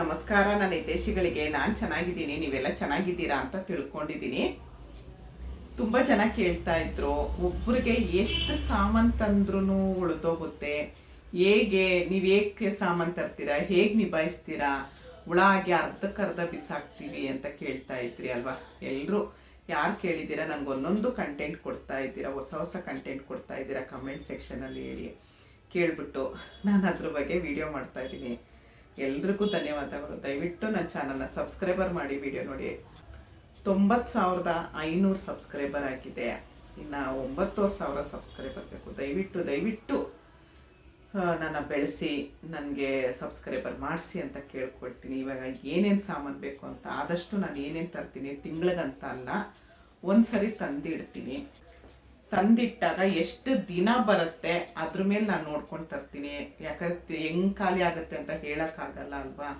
ನಮಸ್ಕಾರ, ನನ್ನ ಹಿತೇಶಿಗಳಿಗೆ ನಾನು ಚೆನ್ನಾಗಿದ್ದೀನಿ, ನೀವೆಲ್ಲ ಚೆನ್ನಾಗಿದ್ದೀರಾ ಅಂತ ತಿಳ್ಕೊಂಡಿದ್ದೀನಿ. ತುಂಬ ಜನ ಕೇಳ್ತಾ ಇದ್ರು ಒಬ್ಬರಿಗೆ ಎಷ್ಟು ಸಾಮಾನ್ ತಂದ್ರೂ ಉಳಿದೋಗುತ್ತೆ. ಹೇಗೆ, ನೀವು ಏಕೆ ಸಾಮಾನ್ ತರ್ತೀರಾ, ಹೇಗೆ ನಿಭಾಯಿಸ್ತೀರಾ ಹುಳ ಆಗಿ ಅರ್ಧಕ್ಕರ್ಧ ಬಿಸಾಕ್ತೀವಿ ಅಂತ ಕೇಳ್ತಾ ಇದ್ರಿ ಅಲ್ವಾ? ಎಲ್ಲರೂ ಯಾರು ಕೇಳಿದ್ದೀರಾ? ನನಗೆ ಒಂದೊಂದು ಕಂಟೆಂಟ್ ಕೊಡ್ತಾ ಇದ್ದೀರಾ, ಹೊಸ ಹೊಸ ಕಂಟೆಂಟ್ ಕೊಡ್ತಾ ಇದ್ದೀರಾ ಕಮೆಂಟ್ ಸೆಕ್ಷನಲ್ಲಿ ಹೇಳಿ. ಕೇಳ್ಬಿಟ್ಟು ನಾನು ಅದ್ರ ಬಗ್ಗೆ ವಿಡಿಯೋ ಮಾಡ್ತಾ ಇದ್ದೀನಿ. ಎಲ್ರಿಗೂ ಧನ್ಯವಾದಗಳು. ದಯವಿಟ್ಟು ನನ್ನ ಚಾನಲ್ನ ಸಬ್ಸ್ಕ್ರೈಬರ್ ಮಾಡಿ, ವಿಡಿಯೋ ನೋಡಿ. ತೊಂಬತ್ತು ಸಾವಿರದ ಐನೂರು ಸಬ್ಸ್ಕ್ರೈಬರ್ ಆಗಿದೆ. ಇನ್ನು ಒಂಬತ್ತೂವರೆ ಸಾವಿರ ಸಬ್ಸ್ಕ್ರೈಬರ್ ಬೇಕು. ದಯವಿಟ್ಟು ದಯವಿಟ್ಟು ನನ್ನ ಬೆಳೆಸಿ, ನನಗೆ ಸಬ್ಸ್ಕ್ರೈಬರ್ ಮಾಡಿಸಿ ಅಂತ ಕೇಳ್ಕೊಳ್ತೀನಿ. ಇವಾಗ ಏನೇನು ಸಾಮಾನು ಬೇಕು ಅಂತ ಆದಷ್ಟು ನಾನು ಏನೇನು ತರ್ತೀನಿ, ತಿಂಗಳಿಗಂತ ಅಲ್ಲ ಒಂದು ಸರಿ ತಂದಿಡ್ತೀನಿ. ತಂದಿಟ್ಟಾಗ ಎಷ್ಟು ದಿನ ಬರುತ್ತೆ, ಅದ್ರ ಮೇಲೆ ನಾನು ನೋಡ್ಕೊಂಡು ತರ್ತೀನಿ. ಯಾಕಂದ್ರೆ ಹೆಂಗ್ ಖಾಲಿ ಆಗುತ್ತೆ ಅಂತ ಹೇಳೋಕ್ಕಾಗಲ್ಲ ಅಲ್ವಾ?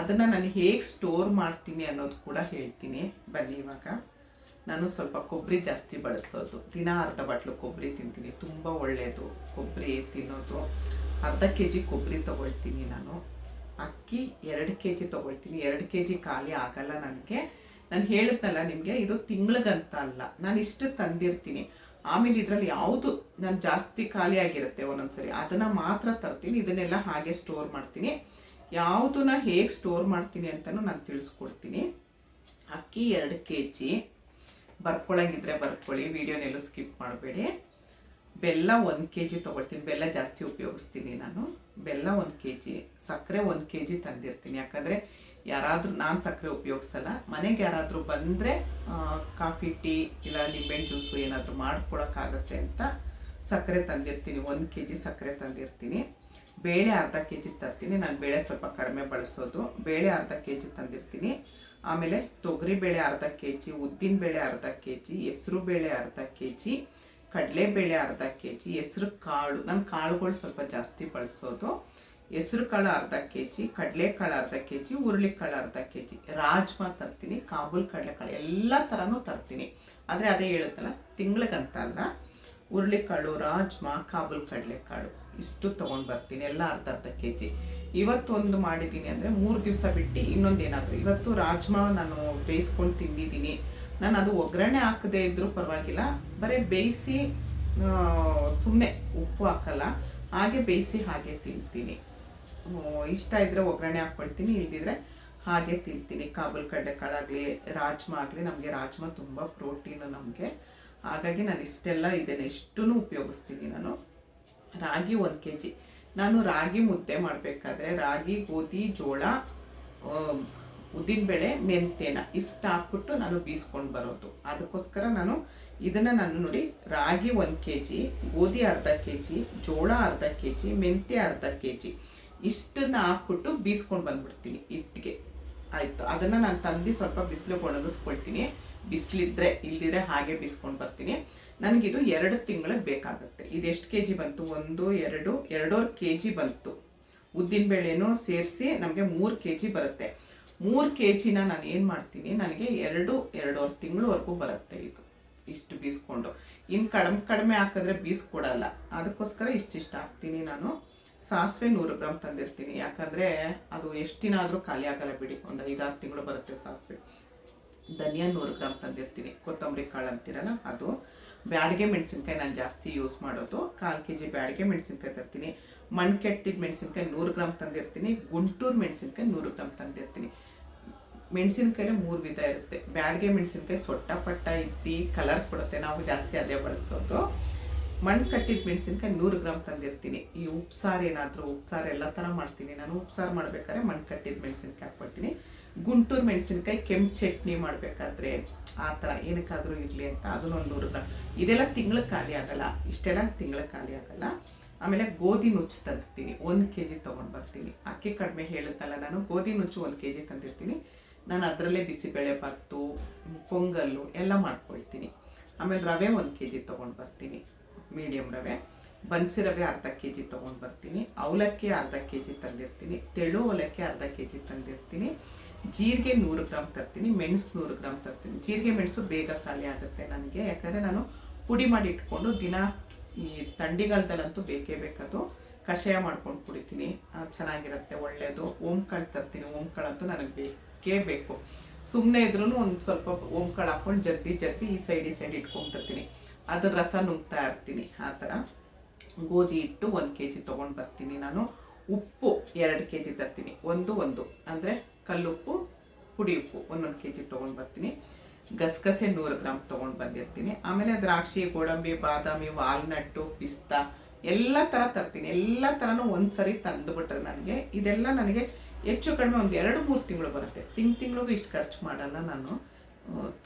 ಅದನ್ನು ನಾನು ಹೇಗೆ ಸ್ಟೋರ್ ಮಾಡ್ತೀನಿ ಅನ್ನೋದು ಕೂಡ ಹೇಳ್ತೀನಿ. ಬನ್ನಿ ಇವಾಗ. ನಾನು ಸ್ವಲ್ಪ ಕೊಬ್ಬರಿ ಜಾಸ್ತಿ ಬಳಸೋದು. ದಿನ ಅರ್ಧ ಬಾಟ್ಲು ಕೊಬ್ಬರಿ ತಿಂತೀನಿ. ತುಂಬ ಒಳ್ಳೆಯದು ಕೊಬ್ಬರಿ ತಿನ್ನೋದು. ಅರ್ಧ ಕೆ ಜಿ ಕೊಬ್ಬರಿ ತೊಗೊಳ್ತೀನಿ ನಾನು. ಅಕ್ಕಿ ಎರಡು ಕೆ ಜಿ ತೊಗೊಳ್ತೀನಿ. ಎರಡು ಕೆ ಜಿ ಖಾಲಿ ಆಗಲ್ಲ ನನಗೆ. ನಾನು ಹೇಳಿದ್ನಲ್ಲ ನಿಮಗೆ, ಇದು ತಿಂಗ್ಳಿಗಂತ ಅಲ್ಲ. ನಾನು ಇಷ್ಟು ತಂದಿರ್ತೀನಿ. ಆಮೇಲೆ ಇದರಲ್ಲಿ ಯಾವುದು ನಾನು ಜಾಸ್ತಿ ಖಾಲಿ ಆಗಿರುತ್ತೆ ಒಂದೊಂದ್ಸರಿ, ಅದನ್ನು ಮಾತ್ರ ತರ್ತೀನಿ, ಇದನ್ನೆಲ್ಲ ಹಾಗೆ ಸ್ಟೋರ್ ಮಾಡ್ತೀನಿ. ಯಾವುದನ್ನ ಹೇಗೆ ಸ್ಟೋರ್ ಮಾಡ್ತೀನಿ ಅಂತಲೂ ನಾನು ತಿಳಿಸ್ಕೊಡ್ತೀನಿ. ಅಕ್ಕಿ ಎರಡು ಕೆ ಜಿ ಬರ್ಕೊಳಂಗಿದ್ರೆ ಬರ್ಕೊಳ್ಳಿ ವಿಡಿಯೋನೆಲ್ಲೂ ಸ್ಕಿಪ್ ಮಾಡಬೇಡಿ. ಬೆಲ್ಲ ಒಂದು ಕೆ ಜಿ ತೊಗೊಳ್ತೀನಿ, ಬೆಲ್ಲ ಜಾಸ್ತಿ ಉಪಯೋಗಿಸ್ತೀನಿ ನಾನು. ಬೆಲ್ಲ ಒಂದು ಕೆ ಜಿ ಸಕ್ಕರೆ ಒಂದು ಕೆ ಜಿ ತಂದಿರ್ತೀನಿ, ಯಾಕಂದರೆ ಯಾರಾದರೂ ನಾನು ಸಕ್ಕರೆ ಉಪಯೋಗಿಸಲ್ಲ? ಮನೆಗೆ ಯಾರಾದರೂ ಬಂದರೆ ಕಾಫಿ, ಟೀ ಇಲ್ಲ ನಿಂಬೆಹಣ್ಣು ಜ್ಯೂಸು ಏನಾದರೂ ಮಾಡ್ಕೊಳಕ್ಕಾಗತ್ತೆ ಅಂತ ಸಕ್ಕರೆ ತಂದಿರ್ತೀನಿ. ಒಂದು ಕೆ ಜಿ ಸಕ್ಕರೆ ತಂದಿರ್ತೀನಿ. ಬೇಳೆ ಅರ್ಧ ಕೆ ಜಿ ತರ್ತೀನಿ. ನಾನು ಬೇಳೆ ಸ್ವಲ್ಪ ಕಡಿಮೆ ಬಳಸೋದು. ಬೇಳೆ ಅರ್ಧ ಕೆ ಜಿ ತಂದಿರ್ತೀನಿ. ಆಮೇಲೆ ತೊಗರಿ ಬೇಳೆ ಅರ್ಧ ಕೆ ಜಿ ಉದ್ದಿನ ಬೇಳೆ ಅರ್ಧ ಕೆ ಜಿ ಹೆಸರು ಬೇಳೆ ಅರ್ಧ ಕೆ ಜಿ ಕಡಲೆಬೇಳೆ ಅರ್ಧ ಕೆ ಜಿ ಹೆಸರು ಕಾಳು. ನಾನು ಕಾಳುಗಳು ಸ್ವಲ್ಪ ಜಾಸ್ತಿ ಬಳಸೋದು. ಹೆಸರು ಕಾಳು ಅರ್ಧ ಕೆ ಜಿ ಕಡಲೆಕಾಳು ಅರ್ಧ ಕೆ ಜಿ ಹುರುಳಿಕಾಳು ಅರ್ಧ ಕೆ ಜಿ ರಾಜ್ಮಾ ತರ್ತೀನಿ, ಕಾಬೂಲ್ ಕಡಲೆಕಾಳು ಎಲ್ಲ ಥರನೂ ತರ್ತೀನಿ. ಆದರೆ ಅದೇ ಹೇಳುತ್ತಲ್ಲ, ತಿಂಗ್ಳಿಗಂತ ಅಲ್ಲ ಹುರುಳಿಕಾಳು ರಾಜ್ಮಾ, ಕಾಬೂಲ್ ಕಡಲೆಕಾಳು ಇಷ್ಟು ತೊಗೊಂಡು ಬರ್ತೀನಿ, ಎಲ್ಲ ಅರ್ಧ ಅರ್ಧ ಕೆ ಜಿ ಇವತ್ತೊಂದು ಮಾಡಿದ್ದೀನಿ ಅಂದರೆ ಮೂರು ದಿವಸ ಬಿಟ್ಟು ಇನ್ನೊಂದು ಏನಾದರೂ. ಇವತ್ತು ರಾಜ್ಮಾ ನಾನು ಬೇಯಿಸ್ಕೊಂಡು ತಿಂದಿದ್ದೀನಿ. ನಾನು ಅದು ಒಗ್ಗರಣೆ ಹಾಕದೇ ಇದ್ದರೂ ಪರವಾಗಿಲ್ಲ, ಬರೀ ಬೇಯಿಸಿ ಸುಮ್ಮನೆ ಉಪ್ಪು ಹಾಕಲ್ಲ, ಹಾಗೆ ಬೇಯಿಸಿ ಹಾಗೆ ತಿಂತೀನಿ. ಇಷ್ಟ ಇದ್ದರೆ ಒಗ್ಗರಣೆ ಹಾಕ್ಕೊಳ್ತೀನಿ, ಇಲ್ದಿದ್ರೆ ಹಾಗೆ ತಿಂತೀನಿ. ಕಾಬೂಲ್ ಕಡಲೆಕಾಳಾಗಲಿ, ರಾಜ್ಮಾ ಆಗಲಿ, ನಮಗೆ ರಾಜ್ಮಾ ತುಂಬ ಪ್ರೋಟೀನು ನಮಗೆ. ಹಾಗಾಗಿ ನಾನು ಇಷ್ಟೆಲ್ಲ ಇದನ್ನು ಇಷ್ಟೂ ಉಪಯೋಗಿಸ್ತೀನಿ ನಾನು. ರಾಗಿ ಒಂದು ಕೆ ಜಿ ನಾನು ರಾಗಿ ಮುದ್ದೆ ಮಾಡಬೇಕಾದ್ರೆ ರಾಗಿ, ಗೋಧಿ, ಜೋಳ ಉದ್ದಿನಬೇಳೆ ಮೆಂತೆನ ಇಷ್ಟ ಹಾಕ್ಬಿಟ್ಟು ನಾನು ಬೀಸ್ಕೊಂಡು ಬರೋದು. ಅದಕ್ಕೋಸ್ಕರ ನಾನು ಇದನ್ನು ನಾನು ನೋಡಿ, ರಾಗಿ ಒಂದು ಕೆ ಜಿ ಗೋಧಿ ಅರ್ಧ ಕೆ ಜಿ ಜೋಳ ಅರ್ಧ ಕೆ ಜಿ ಮೆಂತ್ಯ ಅರ್ಧ ಕೆ ಜಿ ಇಷ್ಟನ್ನ ಹಾಕ್ಬಿಟ್ಟು ಬೀಸ್ಕೊಂಡು ಬಂದ್ಬಿಡ್ತೀನಿ ಹಿಟ್ಟಿಗೆ. ಆಯಿತು. ಅದನ್ನು ನಾನು ತಂದು ಸ್ವಲ್ಪ ಬಿಸಿಲಿಗೆ ಒಣಗಿಸ್ಕೊಳ್ತೀನಿ. ಬಿಸಿಲಿದ್ರೆ ಇಲ್ದಿದ್ರೆ ಹಾಗೆ ಬೀಸ್ಕೊಂಡು ಬರ್ತೀನಿ. ನನಗಿದು ಎರಡು ತಿಂಗಳಿಗೆ ಬೇಕಾಗುತ್ತೆ. ಇದು ಎಷ್ಟು ಕೆ ಜಿ ಬಂತು? ಒಂದು, ಎರಡು, ಎರಡೂವರೆ ಕೆ ಜಿ ಬಂತು ಉದ್ದಿನಬೇಳೆನೂ ಸೇರಿಸಿ ನಮಗೆ ಮೂರು ಕೆ ಜಿ ಬರುತ್ತೆ. ಮೂರು ಕೆ ಜಿನ ನಾನು ಏನು ಮಾಡ್ತೀನಿ? ನನಗೆ ಎರಡು, ಎರಡೂವರೆ ತಿಂಗಳವರೆಗೂ ಬರುತ್ತೆ ಇದು. ಇಷ್ಟು ಬೀಸ್ಕೊಂಡು. ಇನ್ನು ಕಡಿಮೆ ಕಡಿಮೆ ಹಾಕಿದ್ರೆ ಬೀಸ್ಕೊಡಲ್ಲ. ಅದಕ್ಕೋಸ್ಕರ ಇಷ್ಟಿಷ್ಟು ಹಾಕ್ತೀನಿ ನಾನು. ಸಾಸಿವೆ ನೂರು ಗ್ರಾಮ್ ತಂದಿರ್ತೀನಿ. ಯಾಕಂದರೆ ಅದು ಎಷ್ಟು ದಿನ ಆದರೂ ಖಾಲಿ ಆಗಲ್ಲ ಬಿಡಿ. ಒಂದು ಐದಾರು ತಿಂಗಳು ಬರುತ್ತೆ ಸಾಸಿವೆ. ಧನಿಯಾ ನೂರು ಗ್ರಾಮ್ ತಂದಿರ್ತೀನಿ. ಕೊತ್ತಂಬರಿ ಕಾಳು ಅಂತೀರಲ್ಲ ಅದು. ಬ್ಯಾಡಿಗೆ ಮೆಣಸಿನ್ಕಾಯಿ ನಾನು ಜಾಸ್ತಿ ಯೂಸ್ ಮಾಡೋದು. ಕಾಲು ಕೆ ಜಿ ಬ್ಯಾಡಿಗೆ ಮೆಣಸಿನ್ಕಾಯಿ ತರ್ತೀನಿ. ಮಣ್ಣು ಕೆಟ್ಟಿದ ಮೆಣಸಿನ್ಕಾಯಿ ನೂರು ಗ್ರಾಮ್ ತಂದಿರ್ತೀನಿ. ಗುಂಟೂರು ಮೆಣಸಿನ್ಕಾಯಿ ನೂರು ಗ್ರಾಮ್ ತಂದಿರ್ತೀನಿ. ಮೆಣಸಿನ್ಕಾಯಿಲೆ ಮೂರು ವಿಧ ಇರುತ್ತೆ. ಬ್ಯಾಡಿಗೆ ಮೆಣಸಿನ್ಕಾಯಿ ಸೊಟ್ಟ ಪಟ್ಟ ಇದ್ದು ಕಲರ್ ಕೊಡುತ್ತೆ. ನಾವು ಜಾಸ್ತಿ ಅದೇ ಬಳಸೋದು. ಮಣ್ಣು ಕಟ್ಟಿದ ಮೆಣಸಿನ್ಕಾಯಿ ನೂರು ಗ್ರಾಮ್ ತಂದಿರ್ತೀನಿ. ಈ ಉಪ್ಸಾರು ಏನಾದರೂ, ಉಪ್ಸಾರು ಎಲ್ಲ ಥರ ಮಾಡ್ತೀನಿ. ನಾನು ಉಪ್ಸಾರು ಮಾಡಬೇಕಾದ್ರೆ ಮಣ್ಣು ಕಟ್ಟಿದ ಮೆಣಸಿನ್ಕಾಯಿ ಹಾಕ್ಕೊಳ್ತೀನಿ ಗುಂಟೂರು ಮೆಣಸಿನ್ಕಾಯಿ ಕೆಂಪು ಚಟ್ನಿ ಮಾಡಬೇಕಾದ್ರೆ ಆ ಥರ ಏನಕ್ಕಾದರೂ ಇರಲಿ ಅಂತ ಅದನ್ನೊಂದು ನೂರು ಗ್ರಾಮ್. ಇದೆಲ್ಲ ತಿಂಗ್ಳಿಗೆ ಖಾಲಿ ಆಗಲ್ಲ. ಇಷ್ಟೆಲ್ಲ ತಿಂಗ್ಳಿಗೆ ಖಾಲಿ ಆಗಲ್ಲ. ಆಮೇಲೆ ಗೋಧಿ ನುಚ್ಚು ತಂದಿರ್ತೀನಿ. ಒಂದು ಕೆ ಜಿ ತೊಗೊಂಡು ಬರ್ತೀನಿ. ಅಕ್ಕಿ ಕಡಿಮೆ ಹೇಳುತ್ತಲ್ಲ, ನಾನು ಗೋಧಿ ನುಚ್ಚು ಒಂದು ಕೆ ಜಿ ತಂದಿರ್ತೀನಿ. ನಾನು ಅದರಲ್ಲೇ ಬಿಸಿಬೇಳೆ ಭಾತು, ಪೊಂಗಲ್ಲು ಎಲ್ಲ ಮಾಡ್ಕೊಳ್ತೀನಿ. ಆಮೇಲೆ ರವೆ ಒಂದು ಕೆ ಜಿ ತೊಗೊಂಡು ಬರ್ತೀನಿ. ಮೀಡಿಯಮ್ ರವೆ, ಬನ್ಸಿ ರವೆ ಅರ್ಧ ಕೆ ಜಿ ತೊಗೊಂಡು ಬರ್ತೀನಿ, ಅವಲಕ್ಕಿ ಅರ್ಧ ಕೆ ಜಿ ತಂದಿರ್ತೀನಿ, ತೆಳು ಅವಲಕ್ಕಿ ಅರ್ಧ ಕೆ ಜಿ ತಂದಿರ್ತೀನಿ, ಜೀರಿಗೆ ನೂರು ಗ್ರಾಮ್ ತರ್ತೀನಿ, ಮೆಣಸು ನೂರು ಗ್ರಾಮ್ ತರ್ತೀನಿ. ಜೀರಿಗೆ ಮೆಣಸು ಬೇಗ ಖಾಲಿ ಆಗುತ್ತೆ ನನಗೆ, ಯಾಕಂದರೆ ನಾನು ಪುಡಿ ಮಾಡಿ ಇಟ್ಕೊಂಡು ದಿನ ಈ ಥಂಡಿಗಾಲದಲ್ಲಂತೂ ಬೇಕೇ ಬೇಕದು. ಕಷಾಯ ಮಾಡ್ಕೊಂಡು ಕುಡಿತೀನಿ ಚೆನ್ನಾಗಿರುತ್ತೆ ಒಳ್ಳೆಯದು ಓಂಕಾಳು ತರ್ತೀನಿ ಓಂಕಾಳಂತೂ ನನಗೆ ಬೇಕೇ ಬೇಕು. ಸುಮ್ಮನೆ ಇದ್ರೂ ಒಂದು ಸ್ವಲ್ಪ ಓಂಕಾಳು ಹಾಕ್ಕೊಂಡು ಜದ್ದಿ ಜದ್ದಿ ಈ ಸೈಡ್ ಈ ಸೈಡ್ ಇಟ್ಕೊಂಡ್ತಿರ್ತೀನಿ ಅದ್ರ ರಸ ನುಗ್ತಾ ಇರ್ತೀನಿ, ಆ ಥರ. ಗೋಧಿ ಹಿಟ್ಟು ಒಂದು ಕೆ ಜಿ ತೊಗೊಂಡು ಬರ್ತೀನಿ ನಾನು. ಉಪ್ಪು ಎರಡು ಕೆ ಜಿ ತರ್ತೀನಿ, ಒಂದು ಒಂದು. ಅಂದರೆ ಕಲ್ಲುಪ್ಪು ಪುಡಿ ಉಪ್ಪು ಒಂದೊಂದು ಕೆ ಜಿ ತೊಗೊಂಡು ಬರ್ತೀನಿ. ಗಸಗಸೆ ನೂರು ಗ್ರಾಮ್ ತೊಗೊಂಡು ಬಂದಿರ್ತೀನಿ. ಆಮೇಲೆ ದ್ರಾಕ್ಷಿ, ಗೋಡಂಬಿ, ಬಾದಾಮಿ, ವಾಲ್ನಟ್ಟು, ಪಿಸ್ತಾ ಎಲ್ಲ ಥರ ತರ್ತೀನಿ. ಎಲ್ಲ ಥರನೂ ಒಂದು ಸರಿ ತಂದುಬಿಟ್ರೆ ನನಗೆ ಇದೆಲ್ಲ ನನಗೆ ಹೆಚ್ಚು ಕಡಿಮೆ ಒಂದು ಎರಡು ಮೂರು ತಿಂಗಳು ಬರುತ್ತೆ. ತಿಂಗ್ ತಿಂಗಳಿಗೂ ಇಷ್ಟು ಖರ್ಚು ಮಾಡಲ್ಲ ನಾನು.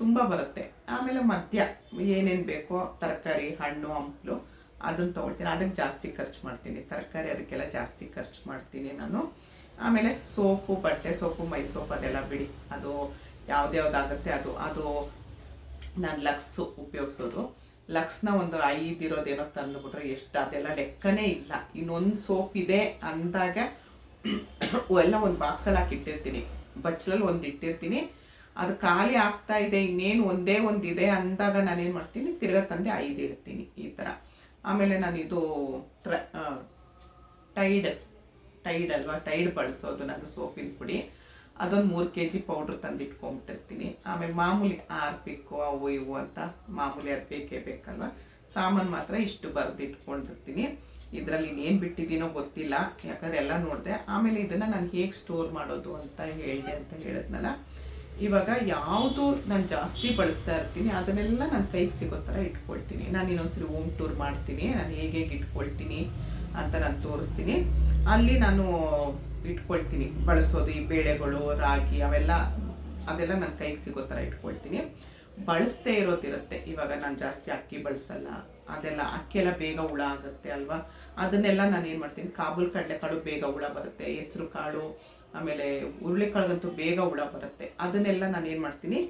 ತುಂಬ ಬರುತ್ತೆ. ಆಮೇಲೆ ಮಧ್ಯ ಏನೇನು ಬೇಕೋ ತರಕಾರಿ, ಹಣ್ಣು, ಹಂಪಲು ಅದನ್ನು ತೊಗೊಳ್ತೀನಿ. ಅದಕ್ಕೆ ಜಾಸ್ತಿ ಖರ್ಚು ಮಾಡ್ತೀನಿ. ತರಕಾರಿ ಅದಕ್ಕೆಲ್ಲ ಜಾಸ್ತಿ ಖರ್ಚು ಮಾಡ್ತೀನಿ ನಾನು. ಆಮೇಲೆ ಸೋಪು, ಬಟ್ಟೆ ಸೋಪು ಮೈ ಸೋಪ್ ಅದೆಲ್ಲ ಬಿಡಿ. ಅದು ಯಾವ್ದ್ಯಾವ್ದಾಗುತ್ತೆ ಅದು ಅದು ನಾನು ಲಕ್ಸ್ ಉಪಯೋಗಿಸೋದು. ಲಕ್ಸ್ನ ಒಂದು ಐದು ಇರೋದೇನೋ ತಂದುಬಿಟ್ರೆ ಎಷ್ಟು, ಅದೆಲ್ಲ ಲೆಕ್ಕನೇ ಇಲ್ಲ. ಇನ್ನೊಂದು ಸೋಪ್ ಇದೆ ಅಂದಾಗ, ಎಲ್ಲ ಒಂದು ಬಾಕ್ಸಲ್ಲಿ ಹಾಕಿ ಇಟ್ಟಿರ್ತೀನಿ ಬಚ್ಚಲಲ್ಲಿ ಒಂದು ಇಟ್ಟಿರ್ತೀನಿ. ಅದು ಖಾಲಿ ಆಗ್ತಾ ಇದೆ, ಇನ್ನೇನು ಒಂದೇ ಒಂದು ಇದೆ ಅಂದಾಗ ನಾನೇನು ಮಾಡ್ತೀನಿ, ತಿರ್ಗಾ ತಂದೆ ಐದು ಇಡ್ತೀನಿ ಈ ಥರ ಆಮೇಲೆ ನಾನು ಇದು ಟ್ರ ಟೈಡ್ ಟೈಡ್ ಅಲ್ವಾ ಟೈಡ್ ಬಳಸೋದು ನಾನು ಸೋಪಿನ ಪುಡಿ. ಅದೊಂದು ಮೂರು ಕೆ ಜಿ ಪೌಡ್ರ್ ತಂದಿಟ್ಕೊಂಬಿಟ್ಟಿರ್ತೀನಿ. ಆಮೇಲೆ ಮಾಮೂಲಿ ಆರ್ಪಿಕ್ಕು, ಅವು ಇವು ಅಂತ ಮಾಮೂಲಿ ಅದು ಬೇಕೇ ಬೇಕಲ್ವ, ಸಾಮಾನು ಮಾತ್ರ ಇಷ್ಟು ಬರೆದು ಇಟ್ಕೊಂಡಿರ್ತೀನಿ ಇದರಲ್ಲಿ ಇನ್ನೇನು ಬಿಟ್ಟಿದ್ದೀನೋ ಗೊತ್ತಿಲ್ಲ, ಯಾಕಂದ್ರೆ ಎಲ್ಲ ನೋಡಿದೆ. ಆಮೇಲೆ ಇದನ್ನು ನಾನು ಹೇಗೆ ಸ್ಟೋರ್ ಮಾಡೋದು ಅಂತ ಹೇಳಿದೆ ಅಂತ ಹೇಳಿದ್ನಲ್ಲ ಇವಾಗ ಯಾವುದು ನಾನು ಜಾಸ್ತಿ ಬಳಸ್ತಾ ಇರ್ತೀನಿ, ಅದನ್ನೆಲ್ಲ ನಾನು ಕೈಗೆ ಸಿಗೋ ಥರ ಇಟ್ಕೊಳ್ತೀನಿ. ನಾನು ಇನ್ನೊಂದ್ಸರಿ ಹೋಮ್ ಟೂರ್ ಮಾಡ್ತೀನಿ, ನಾನು ಹೇಗೆ ಹೇಗೆ ಇಟ್ಕೊಳ್ತೀನಿ ಅಂತ ನಾನು ತೋರಿಸ್ತೀನಿ. ಅಲ್ಲಿ ನಾನು ಇಟ್ಕೊಳ್ತೀನಿ. ಬಳಸೋದು ಈ ಬೇಳೆಗಳು, ರಾಗಿ ಅವೆಲ್ಲ, ಅದೆಲ್ಲ ನನ್ನ ಕೈಗೆ ಸಿಗೋ ಥರ ಇಟ್ಕೊಳ್ತೀನಿ. ಬಳಸದೇ ಇರೋದಿರುತ್ತೆ. ಇವಾಗ ನಾನು ಜಾಸ್ತಿ ಅಕ್ಕಿ ಬಳಸಲ್ಲ. ಅದೆಲ್ಲ ಅಕ್ಕಿ ಎಲ್ಲ ಬೇಗ ಹುಳ ಆಗುತ್ತೆ ಅಲ್ವಾ? ಅದನ್ನೆಲ್ಲ ನಾನು ಏನು ಮಾಡ್ತೀನಿ, ಕಾಬೂಲ್ ಕಡಲೆಕಾಳು ಬೇಗ ಹುಳ ಬರುತ್ತೆ. ಹೆಸರು ಕಾಳು ಆಮೇಲೆ ಹುರುಳಿಕಾಳಿಗಂತೂ ಬೇಗ ಹುಳ ಬರುತ್ತೆ. ಅದನ್ನೆಲ್ಲ ನಾನು ಏನು ಮಾಡ್ತೀನಿ?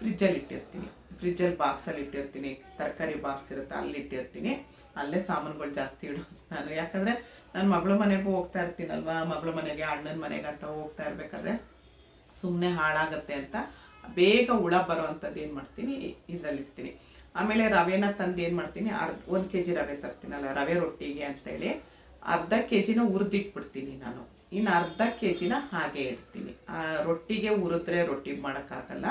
ಫ್ರಿಜ್ಜಲ್ಲಿ ಇಟ್ಟಿರ್ತೀನಿ. ಫ್ರಿಜ್ಜಲ್ಲಿ ಬಾಕ್ಸಲ್ಲಿ ಇಟ್ಟಿರ್ತೀನಿ. ತರಕಾರಿ ಬಾಕ್ಸ್ ಇರುತ್ತೆ, ಅಲ್ಲಿ ಇಟ್ಟಿರ್ತೀನಿ. ಅಲ್ಲೇ ಸಾಮಾನುಗಳು ಜಾಸ್ತಿ ಇಡೋದು ನಾನು ಯಾಕಂದರೆ ನಾನು ಮಗಳ ಮನೆಗೂ ಹೋಗ್ತಾ ಇರ್ತೀನಲ್ವಾ? ಮಗಳ ಮನೆಗೆ, ಅಣ್ಣನ ಮನೆಗೆ ಅಂತ ಹೋಗ್ತಾ ಇರಬೇಕಾದ್ರೆ ಸುಮ್ಮನೆ ಹಾಳಾಗತ್ತೆ ಅಂತ ಬೇಗ ಹುಳ ಬರೋ ಅಂಥದ್ದು ಏನು ಮಾಡ್ತೀನಿ? ಇದರಲ್ಲಿ ಇಡ್ತೀನಿ ಆಮೇಲೆ ರವೆನ ತಂದು ಏನು ಮಾಡ್ತೀನಿ? ಅರ್ಧ, ಒಂದು ಕೆ ಜಿ ರವೆ ತರ್ತೀನಲ್ಲ, ರವೆ ರೊಟ್ಟಿಗೆ ಅಂತೇಳಿ. ಅರ್ಧ ಕೆ ಜಿನ ಹುರಿದಿಟ್ಬಿಡ್ತೀನಿ ನಾನು. ಇನ್ನು ಅರ್ಧ ಕೆ ಜಿನ ಹಾಗೆ ಇಡ್ತೀನಿ. ಆ ರೊಟ್ಟಿಗೆ ಹುರಿದ್ರೆ ರೊಟ್ಟಿ ಮಾಡೋಕ್ಕಾಗಲ್ಲ.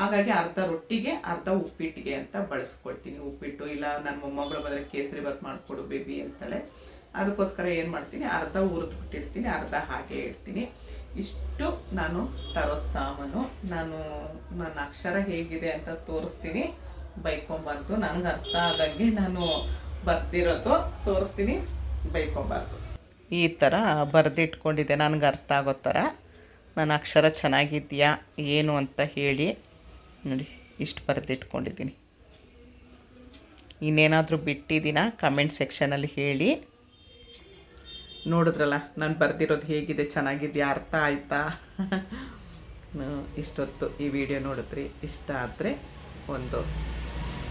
ಹಾಗಾಗಿ ಅರ್ಧ ರೊಟ್ಟಿಗೆ, ಅರ್ಧ ಉಪ್ಪಿಟ್ಟಿಗೆ ಅಂತ ಬಳಸ್ಕೊಳ್ತೀನಿ. ಉಪ್ಪಿಟ್ಟು ಇಲ್ಲ ನನ್ನ ಮೊಮ್ಮಗಳು ಬಂದರೆ ಕೇಸರಿ ಬಾತ್ ಮಾಡಿಕೊಡು ಬೇಬಿ ಅಂತಾಳೆ. ಅದಕ್ಕೋಸ್ಕರ ಏನು ಮಾಡ್ತೀನಿ? ಅರ್ಧ ಹುರಿದು ಬಿಟ್ಟಿರ್ತೀನಿ ಅರ್ಧ ಹಾಗೆ ಇಡ್ತೀನಿ. ಇಷ್ಟು ನಾನು ತರೋದು ಸಾಮಾನು. ನಾನು, ನನ್ನ ಅಕ್ಷರ ಹೇಗಿದೆ ಅಂತ ತೋರಿಸ್ತೀನಿ. ಬೈಕೊಂಬಾರ್ದು ನನಗೆ ಅರ್ಥ ಆದಂಗೆ ನಾನು ಬರ್ತಿರೋದು ತೋರಿಸ್ತೀನಿ. ಬೈಕೊಂಬಾರ್ದು. ಈ ಥರ ಬರೆದಿಟ್ಕೊಂಡಿದ್ದೆ. ನನಗೆ ಅರ್ಥ ಆಗೋ ಥರ. ನನ್ನ ಅಕ್ಷರ ಚೆನ್ನಾಗಿದೆಯಾ, ಏನು ಅಂತ ಹೇಳಿ ನೋಡಿ, ಇಷ್ಟು ಬರೆದಿಟ್ಕೊಂಡಿದ್ದೀನಿ. ಇನ್ನೇನಾದರೂ ಬಿಟ್ಟಿದ್ದೀನ? ಕಮೆಂಟ್ ಸೆಕ್ಷನಲ್ಲಿ ಹೇಳಿ. ನೋಡಿದ್ರಲ್ಲ, ನಾನು ಬರೆದಿರೋದು ಹೇಗಿದೆ, ಚೆನ್ನಾಗಿದೆಯಾ, ಅರ್ಥ ಆಯ್ತಾ? ಇಷ್ಟೊತ್ತು ಈ ವಿಡಿಯೋ ನೋಡಿದ್ರಿ. ಇಷ್ಟ ಆದರೆ ಒಂದು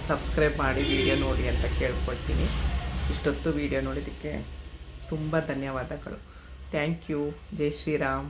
ಸಬ್ಸ್ಕ್ರೈಬ್ ಮಾಡಿ, ವಿಡಿಯೋ ನೋಡಿ ಅಂತ ಕೇಳ್ಕೊಳ್ತೀನಿ. ಇಷ್ಟೊತ್ತು ವಿಡಿಯೋ ನೋಡಿದ್ದಕ್ಕೆ ತುಂಬ ಧನ್ಯವಾದಗಳು. Thank you Jai Shriram.